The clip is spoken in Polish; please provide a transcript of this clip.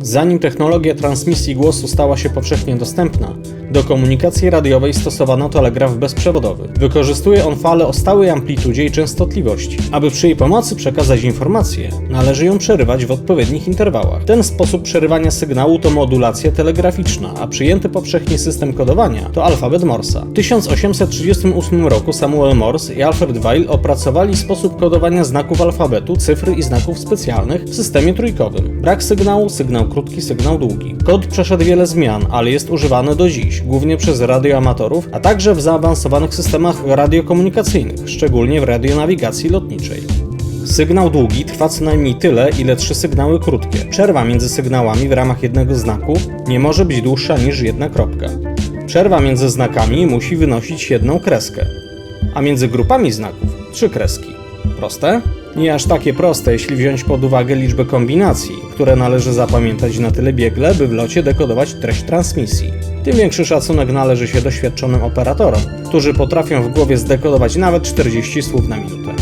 Zanim technologia transmisji głosu stała się powszechnie dostępna, do komunikacji radiowej stosowano telegraf bezprzewodowy. Wykorzystuje on falę o stałej amplitudzie i częstotliwości. Aby przy jej pomocy przekazać informację, należy ją przerywać w odpowiednich interwałach. Ten sposób przerywania sygnału to modulacja telegraficzna, a przyjęty powszechnie system kodowania to alfabet Morsa. W 1838 roku Samuel Morse i Alfred Weil opracowali sposób kodowania znaków alfabetu, cyfr i znaków specjalnych w systemie trójkowym. Brak sygnału, sygnał krótki, sygnał długi. Kod przeszedł wiele zmian, ale jest używany do dziś, głównie przez radioamatorów, a także w zaawansowanych systemach radiokomunikacyjnych, szczególnie w radionawigacji lotniczej. Sygnał długi trwa co najmniej tyle, ile trzy sygnały krótkie. Przerwa między sygnałami w ramach jednego znaku nie może być dłuższa niż jedna kropka. Przerwa między znakami musi wynosić jedną kreskę, a między grupami znaków trzy kreski. Proste? Nie aż takie proste, jeśli wziąć pod uwagę liczbę kombinacji, które należy zapamiętać na tyle biegle, by w locie dekodować treść transmisji. Tym większy szacunek należy się doświadczonym operatorom, którzy potrafią w głowie zdekodować nawet 40 słów na minutę.